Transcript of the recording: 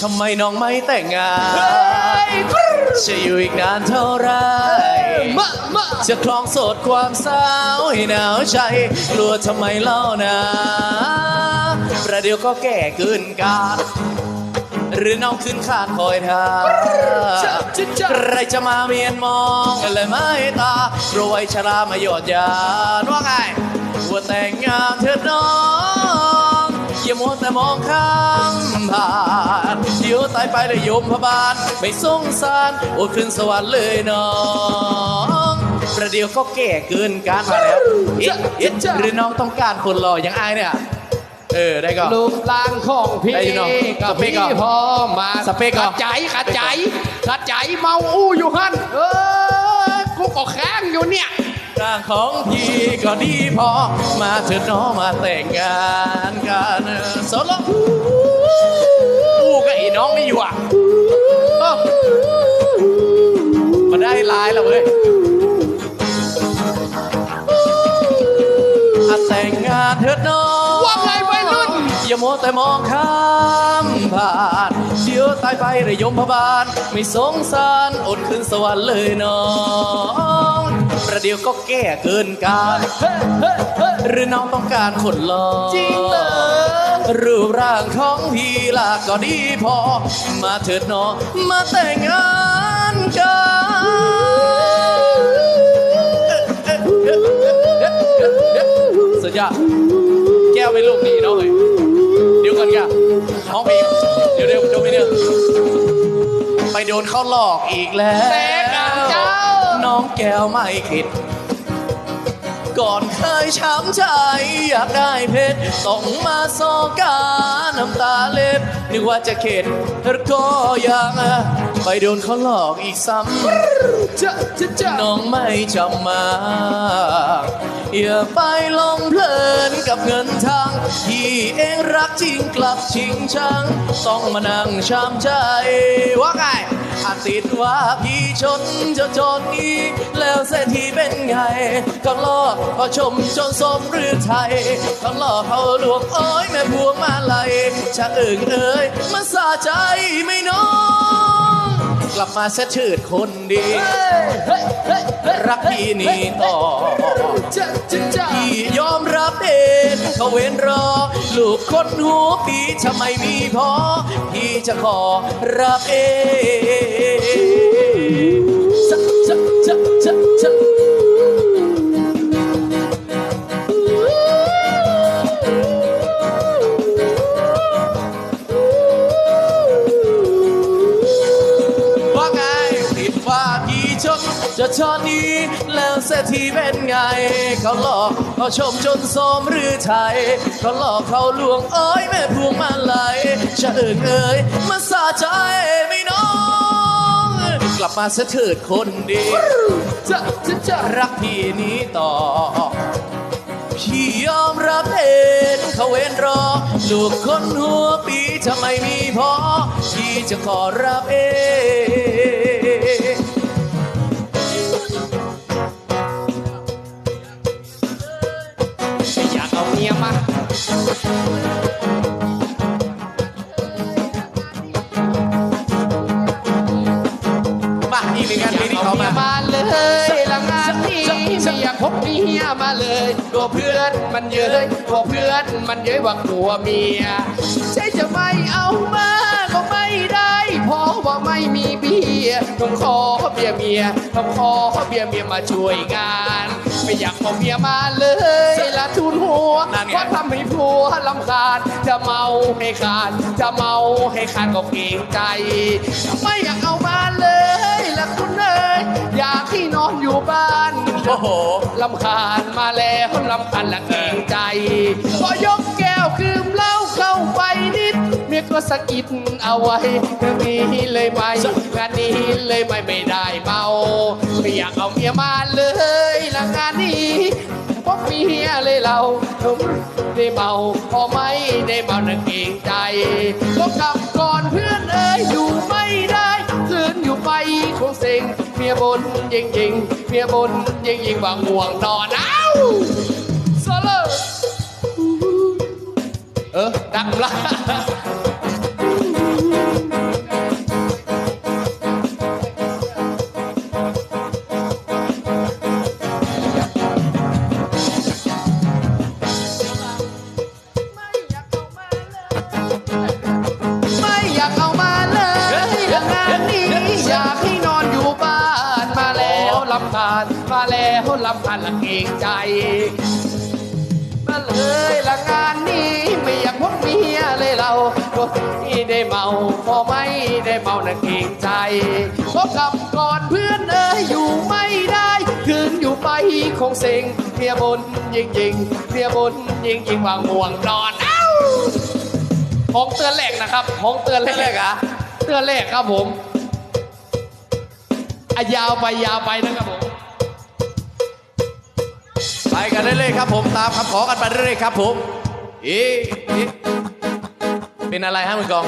ทำไมน้องไม่แต่งงาน จะอยู่อีกนานเท่าไรมะมะจะคลองโสดความสาวให้หนาวใจ กลัวทำไมเล่านะ ประเดี๋ยวก็แก่เกินการหรือน้องขึ้นคานคอยท่าจะจะจะใครจะมาเมียนมองเลยไม่ตารวยชรามาหยอดยานว่าไงว่าแต่งงานเถิดน้อง อย่ามัวแต่มองข้ามผ่านเดี๋ยวตายไปเลยโยมพบาลไม่สงสารโอ้ขึ้นสวรรค์เลยน้องประเดี๋ยวก็แก่เกินการมาแล้วเอ๊ะเอ๊ะหรือน้องต้องการคนหล่ออย่างไอายเนี่ยเออได้ก็รูปร่างของพี่ได้อยู่เนอะกับสเปคพี่เหรอพอมาสเปคเหรอขัดใจขัดใจขัดใจเมาอู้อยู่ฮั่นเออกูก็แข้งอยู่เนี่ย ร่างของพี่ก็ดีพอ มาเถิดน้องมาแต่งงานกันโซโลอู้กับไอ้น้องนี่อยู่อะมาได้ลายแล้วเว้ยอะแต่งงานเถิดน้องว่าไงวัยรุ่นอย่ามัวแต่มองข้ามผ่าน ตายไประยมพบาล ไม่สงสารอดขึ้นสวรรค์เลยน้อง ประเดี๋ยวก็แก่เกินการเฮ้เฮ้เฮ้หรือน้องต้องการคนหล่อจริงเหรอรูปร่างของพี่ล่ะก็ดีพอ มาเถิดน้องมาแต่งงานกันสุดยอดแก้วเป็นลูกดีน้องเอ้ยเดี๋ยวก่อนกันห้องเพลงเดี๋ยวเดี๋ยวจบไปเนี่ยไปโดนเขาหลอกอีกแล้วแต่กับเจ้า น้องแก้วไม่คิด ก่อนเคยช้ำใจอยากได้เพชรต้องมาโซกาน้ำตาเล็บนึกว่าจะเข็ดก็ยังไปโดนเขาหลอกอีกซ้ำจะจะจะน้องไม่จำมา อย่าไปหลงเพลินกับเงินทางที่เองรักจริงกลับชิงชัง ต้องมานั่งช้ำใจว่าไงอาติดว่าพี่ชนจะจนนี้ แล้วเศรษฐีเป็นไง ก็ลอกพอชมจนสมหรือไทยก็ลอกเขาลวงโอ้ยแม่พวงมาลัยชะเอิงเอ้ยมันสาใจไม่น้องกลับมาเสชืดคนดี รักพี่นี่ต่อจพี่ยอมรับเองเขาเว้นรอ ลูกคนหัวปีจะไมมีพอพี่จะขอรับเอง จะชอนนี้แล้วเศรษฐีเป็นไง เขาหลอกเขาชมจนสมหรือไทยเขาหลอกเขาลวงเอ้ยแม่พวงมาลัยจะเอิงเอ้ยมันสาใจไม่น้อง กลับมาเสถิดคนดีจะจะจะรักพี่นี้ต่อพี่ยอมรับเองเขาเว้นรอ ลูกคนหัวปีจะไม่มีพอพี่จะขอรับเอง มาอีกหนึ่งานเพลงที่เขามามาเลยละงานนี้ไม่อยากพบเมียมาเลยกลัวเพื่อนมันเย้ยกลัวเพื่อนมันเย้ยว่ากลัวเมียใช่จะไม่เอามาก็ไม่ได้เพราะว่าไม่มีเบียต้องขอเบียเมียต้องขอเบียเมียมาช่วยงานไม่อยากพบเมียมาเลยละทุนหัวเพราะทำให้ผัวลำคาญจะเมาให้ขาดจะเมาให้ขาดก็เกรงใจ ไม่อยากเอามา โหลำคาญมาแล้วลำคาญละเกรงใจ พอยกแก้วคืมเหล้าเข้าไปนิด เมียก็สะกิดเอาไว้เรื่องนี้เลยไม่งานนี้เลยไม่ไม่ได้เมาไม่อยากเอาเมียมาเลยละงานนี้เพราะเมียเลยเราได้เมาพอไม่ได้เมานักเกงใจก็กลับก่อนเพื่อนเอ้ยอยู่ไม่ได้คืนอยู่ไปคงเซ็ง มียบนยิงยิงเมียบนยิงยิงบางห่วงนอนเอ้าโซโล่เออดังละ มาแล้วลำพันละเกรงใจมาเลยละงานนี้ไม่อยากพบเมียเลยเราก็ที่ได้เมาพอไม่ได้เมานะเกรงใจก็กลับก่อนเพื่อนเอ้ยอยู่ไม่ได้คืนอยู่ไปคงเซ็งเมียบนยิงยิงเมียบนยิงยิงวางห่วงนอนเอ้าห้องเตือนแรกนะครับห้องเตือนแรแรกกๆอะเตือนแรกครับผมอะยาวไปยาวไปนะครับผม กันเรื่อยๆครับผมตามคำขอกันไปเรื่อยๆครับผมอีเอ๊ะเป็นอะไรฮะมือกอง